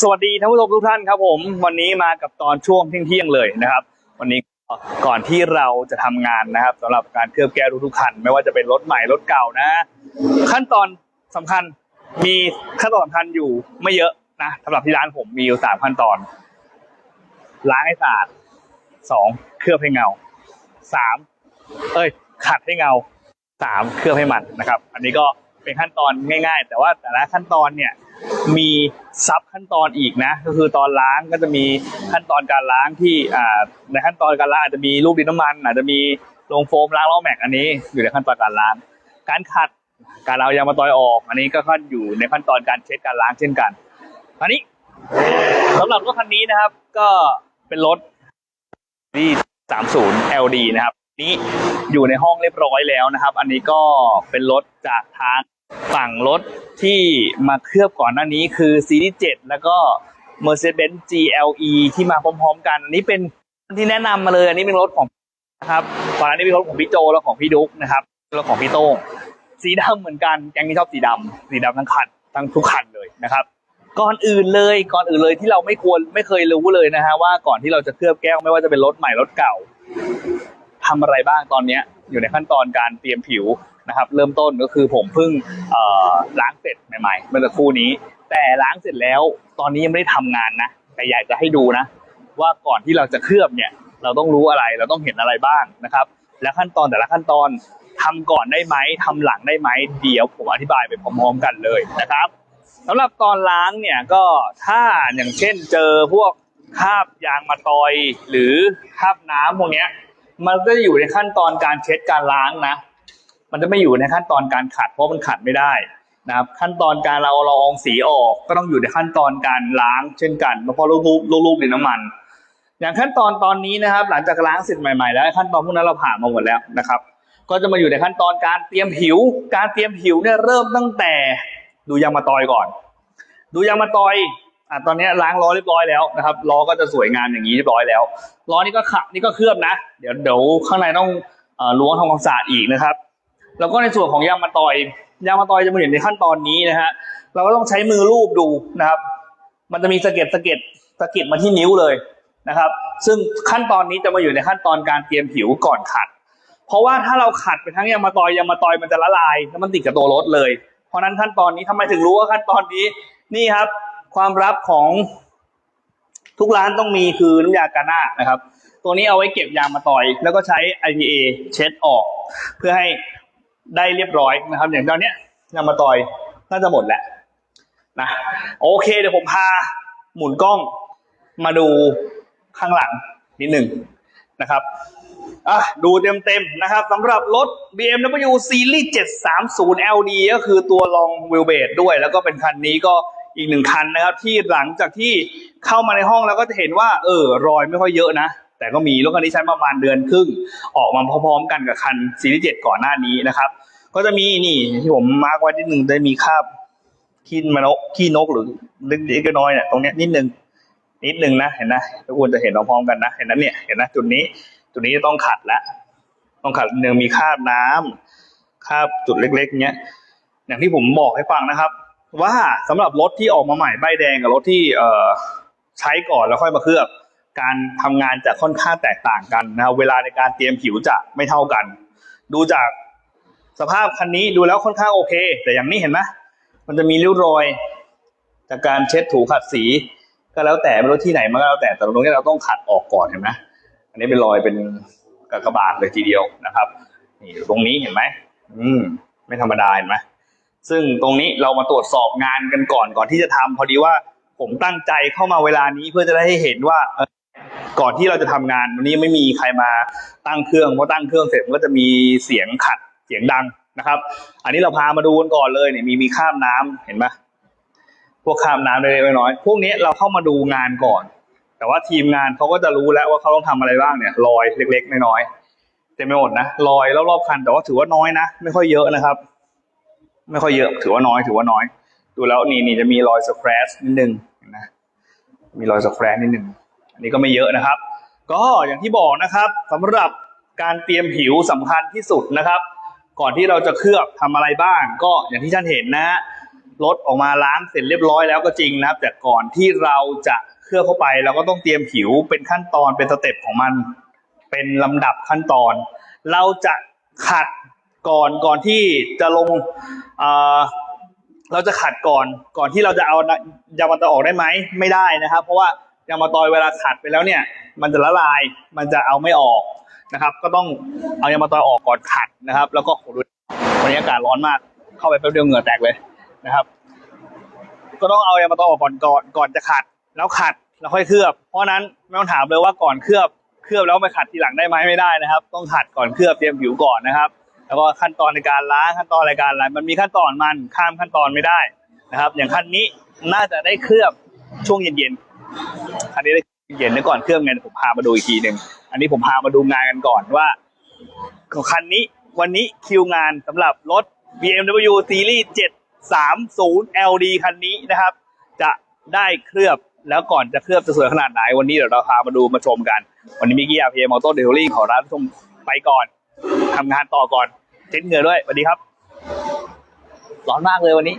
สวัสดีท่านผู้ชมทุกท่านครับผม วันนี้มากับตอนช่วงเที่ยงเลยนะครับ วันนี้ก่อนที่เราจะทำงานนะครับสำหรับการเคลือบแก้วทุกคัน ไม่ว่าจะเป็นรถใหม่รถเก่านะ ขั้นตอนสำคัญมีขั้นตอนสำคัญอยู่ไม่เยอะนะสำหรับที่ร้านผมมีอยู่สามขั้นตอนล้างให้สะอาดสองเคลือบให้เงาสามเอ้ย ขัดให้เงาสามเคลือบให้มันนะครับ อันนี้ก็เป็นขั้นตอนง่าย ๆ แต่ว่าแต่ละขั้นตอนเนี่ย มีซับขั้นตอนอีกนะ ก็คือตอนล้างก็จะมีขั้นตอนการล้างที่อ่าในขั้นตอนการล้างอาจจะมีลูกดินน้ำมัน อาจจะมีลงโฟมล้างล้อแม็กอันนี้อยู่ในขั้นตอนการล้าง การขัดการเอายางมาตอยออก อันนี้ก็ขั้นอยู่ในขั้นตอนการเช็ดการล้างเช่นกันอันนี้สำหรับรถคันนี้นะครับ ก็เป็นรถที่30 LD นะครับ นี้อยู่ในห้องเรียบร้อยแล้วนะครับ อันนี้ก็เป็นรถจากทาง ฝั่งรถที่มาเคลือบก่อนหน้านี้คือซีรีส์7แล้วก็ Mercedes-Benz GLE ที่มาพร้อมๆ กัน อันนี้เป็นที่แนะนำมาเลย อันนี้เป็นรถของนะครับก่อนนี้เป็นรถของพี่โจแล้วของพี่ดุ๊กนะครับแล้วของพี่โต้งสีดำเหมือนกันแกงนี้ชอบสีดำสีดำทั้งคันทั้งทุกคันเลยนะครับก่อนอื่นเลยก่อนอื่นเลยที่เราไม่ควรไม่เคยรู้เลยนะฮะว่าก่อนที่เราจะเคลือบแก้วไม่ว่าจะเป็นรถใหม่รถเก่าทำอะไรบ้างตอนเนี้ย อยู่ในขั้นตอนการเตรียมผิว นะครับ เริ่มต้นก็คือผมเพิ่งล้างเสร็จใหม่ๆ เมื่อสักครู่นี้ แต่ล้างเสร็จแล้วตอนนี้ยังไม่ได้ทำงานนะแต่อยากจะให้ดูนะ ว่าก่อนที่เราจะเคลือบเนี่ย เราต้องรู้อะไรเราต้องเห็นอะไรบ้างนะครับ และขั้นตอนแต่ละขั้นตอนทำก่อนได้ไหมทำหลังได้ไหมเดี๋ยวผมอธิบายไปพร้อมๆกันเลยนะครับสำหรับตอนล้างเนี่ยก็ถ้าอย่างเช่นเจอพวกคราบยางมาตอยหรือคราบน้ำพวกเนี้ยมันก็จะอยู่ในขั้นตอนการเช็ดการล้างนะ มันจะไม่อยู่ในขั้นตอนการขัด เพราะมันขัดไม่ได้นะครับขั้นตอนการเราเราอาสีออกก็ต้องอยู่ในขั้นตอนการล้างเช่นกันเพราะลูกลูกลูกลูกดินน้ำมัน อย่างขั้นตอนตอนนี้นะครับ หลังจากล้างเสร็จใหม่ๆ แล้วขั้นตอนพวกนั้นเราผ่านมาหมดแล้วนะครับ ก็จะมาอยู่ในขั้นตอนการเตรียมผิว การเตรียมผิวเนี่ยเริ่มตั้งแต่ดูยางมาตอยก่อน ดูยางมาตอยอะตอนนี้ล้างล้อเรียบร้อยแล้วนะครับล้อก็จะสวยงามอย่างนี้เรียบร้อยแล้วล้อนี่ก็ขับนี่ก็เคลือบนะ เดี๋ยวเดี๋ยวข้างในต้องอล้วงทำความสะอาดอีกนะครับ แล้วก็ในส่วนของยางมาตอยยางมาตอยจะมาอยู่ในขั้นตอนนี้นะฮะเราก็ต้องใช้มือลูบดูนะครับ มันจะมีสะเก็ดสะเก็ดสะเก็ดมาที่นิ้วเลยนะครับ ซึ่งขั้นตอนนี้จะมาอยู่ในขั้นตอนการเตรียมผิวก่อนขัด เพราะว่าถ้าเราขัดไปทั้งยางมาตอยยางมาตอยมันจะละลายแล้วมันติดกับตัวรถเลย เพราะนั้นขั้นตอนนี้ทำไมถึงรู้ว่าขั้นตอนนี้นี่ครับ ความลับของทุกร้านต้องมีคือน้ำยากาน่านะครับ ตัวนี้เอาไว้เก็บยางมาตอย แล้วก็ใช้ IPA เช็ดออก เพื่อให้ ได้เรียบร้อยนะครับ อย่างตอนเนี้ยยามาตอยน่าจะหมดแหละนะโอเคเดี๋ยวผมพาหมุนกล้องมาดูข้างหลังนิดหนึ่งนะครับอะดูเต็มๆนะครับสำหรับรถ BMW Series 730 LD ก็คือตัวลองวิลเบดด้วย แล้วก็เป็นคันนี้ก็อีกหนึ่งคันนะครับ ที่หลังจากที่เข้ามาในห้องแล้วก็จะเห็นว่า เออ รอยไม่ค่อยเยอะนะ แต่ก็มีรถคันนี้ใช้ประมาณเดือนครึ่ง ออกมาพร้อมๆกันกับคันซีรีส์7ก่อนหน้านี้นะครับ ก็จะมีนี่ที่ผมมาร์กไว้นิดหนึ่งได้มีคราบขี้มนกขี้นกหรือเล็กๆน้อยๆเนี่ยตรงเนี้ยนิดนึงนิดนึงนะเห็นนะทุกคนจะเห็นพร้อมๆกันนะเห็นนั้นเนี่ยเห็นนะจุดนี้จุดนี้จะต้องขัดละต้องขัดเนื่องมีคราบน้ำคราบจุดเล็กๆเนี้ยอย่างที่ผมบอกให้ฟังนะครับ ว่าสำหรับรถที่ออกมาใหม่ใบแดงกับรถที่เอ่อใช้ก่อนแล้วค่อยมาเคลือบ การทำงานจะค่อนข้างแตกต่างกันนะครับเวลาในการเตรียมผิวจะไม่เท่ากัน ดูจากสภาพคันนี้ดูแล้วค่อนข้างโอเค แต่อย่างนี้เห็นไหมมันจะมีริ้วรอย จากการเช็ดถูขัดสี ก็แล้วแต่ไม่รู้ที่ไหนมันก็แล้วแต่แต่ตรงนี้เราต้องขัดออกก่อนเห็นไหมอันนี้เป็นรอยเป็นกากบาทเลยทีเดียวนะครับนี่ตรงนี้เห็นไหมอืม ไม่ธรรมดาเห็นไหมซึ่งตรงนี้เรามาตรวจสอบงานกันก่อนก่อนที่จะทำพอดีว่าผมตั้งใจเข้ามาเวลานี้เพื่อจะได้ให้เห็นว่า ก่อนที่เราจะทำงานวันนี้ไม่มีใครมาตั้งเครื่องเพราะตั้งเครื่องเสร็จมันก็จะมีเสียงขัดเสียงดังนะครับ อันนี้เราพามาดูกันก่อนเลยเนี่ยมีมีข้ามน้ำเห็นไหมพวกข้ามน้ำเล็กๆน้อยๆพวกนี้เราเข้ามาดูงานก่อน แต่ว่าทีมงานเขาก็จะรู้แล้วว่าเขาต้องทำอะไรบ้างเนี่ยรอยเล็ก ๆ น้อยๆเต็มไปหมดนะรอยรอบๆคันแต่ว่าถือว่าน้อยนะไม่ค่อยเยอะนะครับ ไม่ค่อยเยอะ ถือว่าน้อย ถือว่าน้อย ดูแล้วนี่นี่จะมีรอยสแครชนิดนึงนะมีรอยสแครชนิดนึง อันนี้ก็ไม่เยอะนะครับ ก็อย่างที่บอกนะครับสำหรับการเตรียมผิวสำคัญที่สุดนะครับ ก่อนที่เราจะเคลือบทำอะไรบ้าง ก็อย่างที่ท่านเห็นนะฮะรถออกมาล้างเสร็จเรียบร้อยแล้วก็จริงนะครับ แต่ก่อนที่เราจะเคลือบเข้าไป เราก็ต้องเตรียมผิวเป็นขั้นตอนเป็นสเต็ปของมัน เป็นลำดับขั้นตอน เราจะขัดก่อนก่อนที่จะลงเราจะขัดก่อนก่อนที่เราจะเอายางมะตอยออกได้ไหมไม่ได้นะครับ เพราะว่า ยางมะตอยเวลาขัดไปแล้วเนี่ย มันจะละลายมันจะเอาไม่ออกนะครับ ก็ต้องเอายางมะตอยออกก่อนขัดนะครับ แล้วก็โหดูวันนี้อากาศร้อนมาก เข้าไปแป๊บเดียวเหงื่อแตกเลยนะครับ ก็ต้องเอายางมะตอยออกก่อนก่อนก่อนจะขัด แล้วขัดแล้วค่อยเคลือบ เพราะฉะนั้นไม่ต้องถามเลยว่าก่อนเคลือบเคลือบแล้วไปขัดทีหลังได้ไหมไม่ได้นะครับ ต้องขัดก่อนเคลือบเตรียมผิวก่อนนะครับ แล้วก็ขั้นตอนในการล้างขั้นตอนในการอะไรมันมีขั้นตอนมันข้ามขั้นตอนไม่ได้นะครับ อย่างขั้นนี้น่าจะได้เคลือบช่วงเย็นๆ คันนี้เย็นๆก่อนเคลือบไงผมพามาดูอีกทีหนึ่งอันนี้ผมพามาดูงานกันก่อนว่าของคันนี้วันนี้คิวงานสำหรับรถ BMW Series 730 LD คันนี้นะครับ จะได้เคลือบแล้วก่อนจะเคลือบจะสวยขนาดไหนวันนี้เดี๋ยวเราพามาดูมาชมกัน วันนี้มิกกี้อาพีเอ็มออโต้เดลิเวอรี่ขอร้านผู้ชมไปก่อนทำงานต่อก่อนเช็ดเหงื่อด้วยสวัสดีครับ ร้อนมากเลยวันนี้